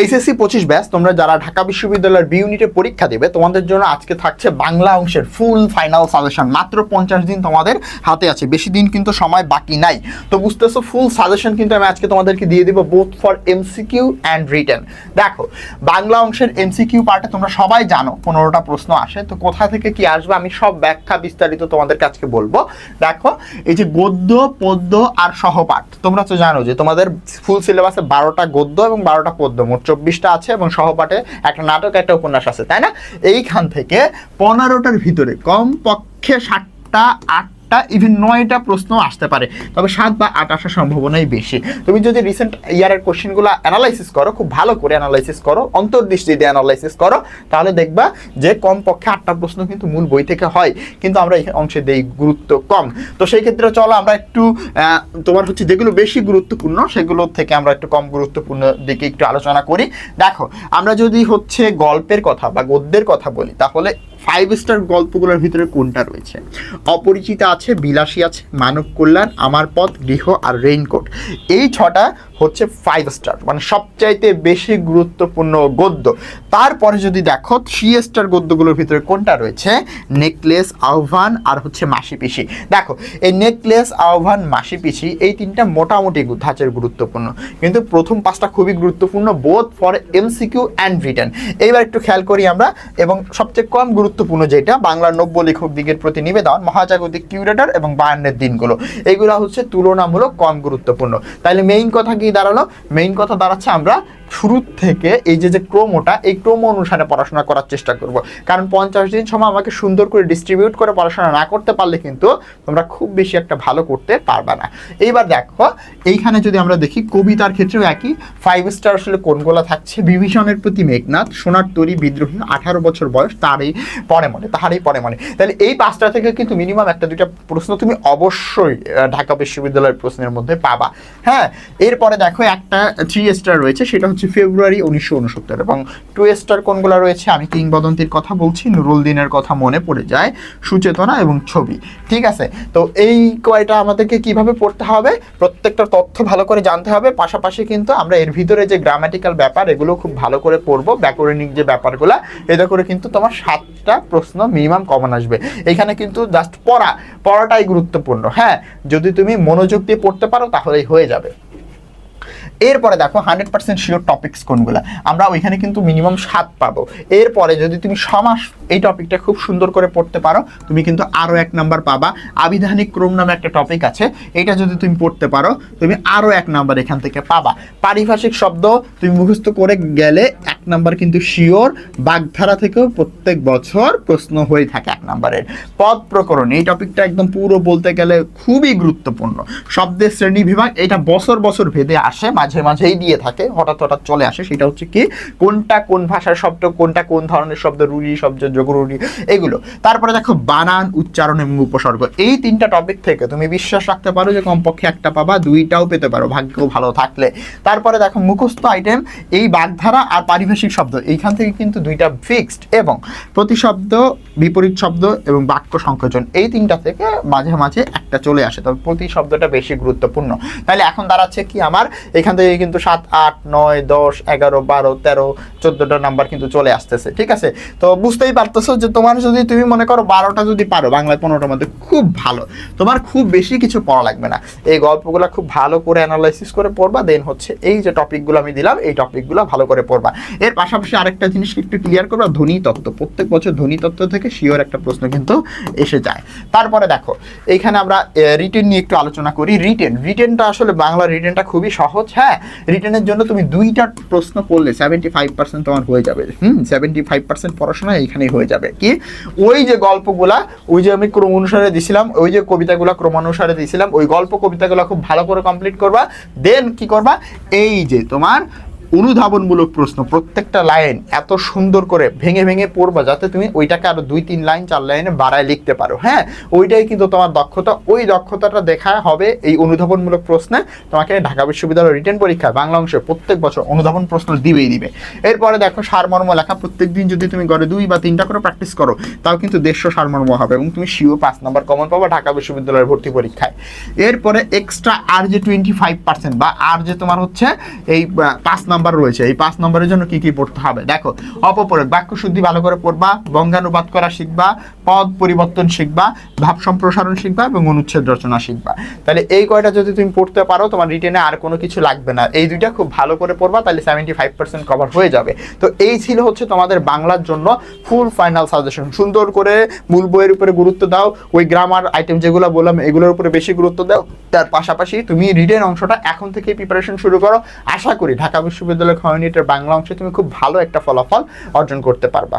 HSC পঁচিশ ব্যাস তোমরা যারা ঢাকা বিশ্ববিদ্যালয়ের বি ইউনিটে পরীক্ষা দেবে, তোমাদের জন্য আজকে থাকছে বাংলা অংশের ফুল ফাইনাল সাজেশন মাত্র পঞ্চাশ দিন তোমাদের হাতে আছে, বেশি দিন কিন্তু সময় বাকি নাই। তো বুঝতেছো ফুল সাজেশন কিন্তু আমি আজকে তোমাদেরকে দিয়ে দিব both for MCQ and return দেখো, বাংলা অংশের এমসিকিউ পার্টে তোমরা সবাই জানো, পনেরোটা প্রশ্ন আসে, তো কোথা থেকে কি আসবে আমি সব ব্যাখ্যা বিস্তারিত তোমাদেরকে আজকে বলব। দেখো, এই যে গদ্য, পদ্য আর সহপাঠ, তোমরা তো জানো যে তোমাদের ফুল সিলেবাসে বারোটা গদ্য এবং বারোটা পদ্য, মোট চব্বিশটা আছে এবং সহপাঠে একটা নাটক, একটা উপন্যাস আছে, তাই না? এইখান থেকে পনেরোটার ভিতরে কমপক্ষে ষাটটা আটটা ইভেন নয়টা প্রশ্ন আসতে পারে। তবে সাত বা আট আসার সম্ভাবনাই বেশি। তুমি যদি রিসেন্ট ইয়ারের কোশ্চেনগুলো অ্যানালাইসিস করো, খুব ভালো করে অ্যানালাইসিস করো, অন্তর্দৃষ্টি দিয়ে অ্যানালাইসিস করো, তাহলে দেখবা যে কম পক্ষে আটটা প্রশ্ন কিন্তু মূল বই থেকে হয়। কিন্তু আমরা এই অংশে দেই গুরুত্ব কম। তো সেই ক্ষেত্রে চলো আমরা একটু তোমার হচ্ছে যেগুলো বেশি গুরুত্বপূর্ণ, সেগুলো থেকে আমরা একটু কম গুরুত্বপূর্ণ দিকে একটু আলোচনা করি। দেখো, আমরা যদি হচ্ছে গল্পের কথা বা গদ্যের কথা বলি, তাহলে ফাইভ স্টার গল্পগুলোর ভিতরে কোনটা রয়েছে? অপরিচিতা আছে বিলাসী আছে, মানব কল্যাণ, আমার পথ, গৃহ আর রেইনকোট এই ছটা হচ্ছে ফাইভ স্টার মানে সবচাইতে বেশি গুরুত্বপূর্ণ গদ্য। তারপরে যদি দেখো থ্রি স্টার গদ্যগুলোর ভিতরে কোনটা রয়েছে? নেকলেস আহ্বান আর হচ্ছে মাসি পিসি দেখো, এই নেকলেস আহ্বান মাসি পিসি এই তিনটা মোটামুটি ধাঁচের গুরুত্বপূর্ণ। কিন্তু প্রথম পাঁচটা খুবই গুরুত্বপূর্ণ বোধ ফর এমসিকিউ অ্যান্ড রিটার্ন এইবার একটু খেয়াল করি আমরা, এবং সবচেয়ে কম গুরুত্বপূর্ণ যেটা, বাংলার নব্য লেখক দিকের প্রতি নিবেদন, মহাজাগতিক কিউরেটর এবং বায়ান্নের দিনগুলো। এইগুলো হচ্ছে তুলনামূলক কম গুরুত্বপূর্ণ। তাহলে মেইন কথা কি দাঁড়াল? মেইন কথা দাঁড়াচ্ছে আমরা শুরু থেকে এই যে যে ক্রমটা, এই ক্রম অনুসারে পড়াশোনা করার চেষ্টা করব। কারণ পঞ্চাশ দিন সময় আমাকে সুন্দর করে ডিস্ট্রিবিউট করে পড়াশোনা না করতে পারলে কিন্তু তোমরা খুব বেশি একটা ভালো করতে পারবে না। এইবার দেখো, এইখানে যদি আমরা দেখি, কবিতার ক্ষেত্রেও একই। ফাইভ স্টার আসলে কোনগুলো থাকছে? বিভীষণের প্রতি মেঘনাথ, সোনার তরী, বিদ্রোহী, আঠারো বছর বয়স, তারই পরে মনে তাহারই পরে মনে। তাহলে এই পাঁচটা থেকে কিন্তু মিনিমাম একটা দুইটা প্রশ্ন তুমি অবশ্যই ঢাকা বিশ্ববিদ্যালয়ের প্রশ্নের মধ্যে পাবা। হ্যাঁ এরপরে দেখো একটা থ্রি স্টার রয়েছে, সেটা হচ্ছে ফেব্রুয়ারি উনিশশো উনসত্তর এবং টু স্টার কোনগুলো রয়েছে? আমি কিংবদন্তির কথা বলছি, নুরুল দিনের কথা মনে পড়ে যায়, সুচেতনা এবং ছবি। ঠিক আছে? তো এই কয়টা আমাদেরকে কীভাবে পড়তে হবে? প্রত্যেকটা তথ্য ভালো করে জানতে হবে। পাশাপাশি কিন্তু আমরা এর ভিতরে যে গ্রামাটিক্যাল ব্যাপার, এগুলো খুব ভালো করে পড়ব। ব্যাকরণিক যে ব্যাপারগুলো, এতে করে কিন্তু তোমার সাতটা প্রশ্ন মিনিমাম কমন আসবে। এখানে কিন্তু জাস্ট পড়া, পড়াটাই গুরুত্বপূর্ণ। হ্যাঁ যদি তুমি মনোযোগ দিয়ে পড়তে পারো, তাহলেই হয়ে যাবে। এরপরে দেখো হান্ড্রেড পার্সেন্ট শিওর টপিক্স কোনগুলো? আমরা ওইখানে কিন্তু মিনিমাম সাত পাবো। এরপরে যদি তুমি সমাস এই টপিকটা খুব সুন্দর করে পড়তে পারো, তুমি কিন্তু আরও এক নাম্বার পাবা। আবিধানিক ক্রম নামে একটা টপিক আছে, এটা যদি তুমি পড়তে পারো, তুমি আরও এক নাম্বার এখান থেকে পাবা। পারিভাষিক শব্দ তুমি মুখস্থ করে গেলে নাম্বার কিন্তু শিওর, বাগধারা থেকেও প্রত্যেক বছর প্রশ্ন হয়ে থাকে এক নাম্বারের। পদ প্রকরণ, এই টপিকটা একদম পুরো বলতে গেলে খুবই গুরুত্বপূর্ণ। শব্দের শ্রেণি বিভাগ, এটা বছর বছর ভেদে আসে, মাঝে মাঝেই দিয়ে থাকে, হঠাৎ হঠাৎ চলে আসে, সেটা হচ্ছে কি, কোনটা কোন ভাষার শব্দ, কোনটা কোন ধরনের শব্দ রুড়ি শব্দ যোগরুড়ি এগুলো। তারপরে দেখো, বানান, উচ্চারণ এবং উপসর্গ, এই তিনটা টপিক থেকে তুমি বিশ্বাস রাখতে পারো যে কমপক্ষে একটা পাবা, দুইটাও পেতে পারো ভাগ্য ভালো থাকলে। তারপরে দেখো, মুখস্থ আইটেম এই বাগধারা আর পারিভাষিক শব্দ, এইখান থেকে কিন্তু দুইটা ফিক্সড এবং প্রতিশব্দ বিপরীত শব্দ এবং বাক্য সংকোচন, এই তিনটা থেকে মাঝে মাঝে একটা চলে আসে। তবে প্রতি শব্দটা বেশি গুরুত্বপূর্ণ। তাহলে এখন দাঁড়াচ্ছে কি আমার? এখান থেকে কিন্তু সাত, আট, নয়, দশ, এগারো, বারো, তেরো, চোদ্দোটা নাম্বার কিন্তু চলে আসতেছে, ঠিক আছে? তো বুঝতেই পারতেছো যে তোমার যদি তুমি মনে করো বারোটা যদি পারো, বাংলায় পনেরোটার মধ্যে খুব ভালো। তোমার খুব বেশি কিছু পড়া লাগবে না। এই গল্পগুলো খুব ভালো করে অ্যানালাইসিস করে পড়বা দেন হচ্ছে এই যে টপিকগুলো আমি দিলাম, এই টপিকগুলো ভালো করে পড়বা। এর পাশাপাশি আরেকটা জিনিস একটু ক্লিয়ার করবা, ধ্বনি তত্ত্ব। প্রত্যেক বছর ধ্বনি তত্ত্ব থেকে শিওর একটা প্রশ্ন কিন্তু এসে যায়। তারপরে দেখো, এইখানে আমরা রিটেন নিয়ে একটু আলোচনা করি। রিটেন রিটেনটা আসলে বাংলা রিটেনটা খুবই সহজ হ্যাঁ? রিটেনের জন্য তুমি দুইটা প্রশ্ন পড়লে সেভেন্টি ফাইভ পার্সেন্ট তোমার হয়ে যাবে। হুম সেভেন্টি ফাইভ পার্সেন্ট পড়াশোনা এইখানেই হয়ে যাবে। কি? ওই যে গল্পগুলা, ওই যে আমি ক্রম অনুসারে দিছিলাম, ওই যে কবিতাগুলা ক্রমানুসারে দিছিলাম, ওই গল্প কবিতাগুলো খুব ভালো করে কমপ্লিট করবা। দেন কি করবা? এই যে তোমার অনুধাবনমূলক প্রশ্ন। প্রত্যেকটা লাইন এত সুন্দর করে ভেঙে ভেঙে পড়বা যাতে তুমি ওইটাকে আরও দুই, তিন লাইন চার লাইনে বাড়ায় লিখতে পারো। হ্যাঁ ওইটাই কিন্তু তোমার দক্ষতা। ওই দক্ষতাটা দেখা হবে এই অনুধাবনমূলক প্রশ্নে। তোমাকে ঢাকা বিশ্ববিদ্যালয়ের রিটেন পরীক্ষায় বাংলা অংশে প্রত্যেক বছর অনুধাবন প্রশ্ন দিবেই দিবে। এরপরে দেখো সারমর্ম লেখা। প্রত্যেক দিন যদি তুমি ঘরে দুই বা তিনটা করে প্র্যাকটিস করো, তাও কিন্তু দেড়শো সারমর্ম হবে এবং তুমি শিও পাঁচ নাম্বার কমন পাবা ঢাকা বিশ্ববিদ্যালয়ের ভর্তি পরীক্ষায়। এরপরে এক্সট্রা আর যে টোয়েন্টি ফাইভ পার্সেন্ট বা আর যে তোমার হচ্ছে এই পাঁচ নাম্বার নাম্বার রয়েছে। এই পাঁচ নম্বরের জন্য কি কি পড়তে হবে? দেখো অপপ্রয়োগ বাক্য শুদ্ধি ভালো করে পড়বা, বঙ্গানুবাদ করা শিখবা, পদ পরিবর্তন শিখবা, ভাব সম্প্রসারণ শিখবা এবং অনুচ্ছেদ রচনা শিখবা। তাহলে এই কয়টা যদি তুমি পড়তে পারো, তোমার রিটেনে আর কোনো কিছু লাগবে না। এই দুইটা খুব ভালো করে পড়বা, তাহলে সেভেন্টি ফাইভ পার্সেন্ট কভার হয়ে যাবে। তো এই ছিল হচ্ছে তোমাদের বাংলার জন্য ফুল ফাইনাল সাজেশন সুন্দর করে মূল বইয়ের উপরে গুরুত্ব দাও, ওই গ্রামার আইটেম যেগুলো বললাম, এগুলোর উপরে বেশি গুরুত্ব দাও। তার পাশাপাশি তুমি রিটেন অংশটা এখন থেকে প্রিপারেশন শুরু করো। আশা করি ঢাকা বিশ্ববিদ্যালয় খ ইউনিটের বাংলা অংশে তুমি খুব ভালো একটা ফলাফল অর্জন করতে পারবা।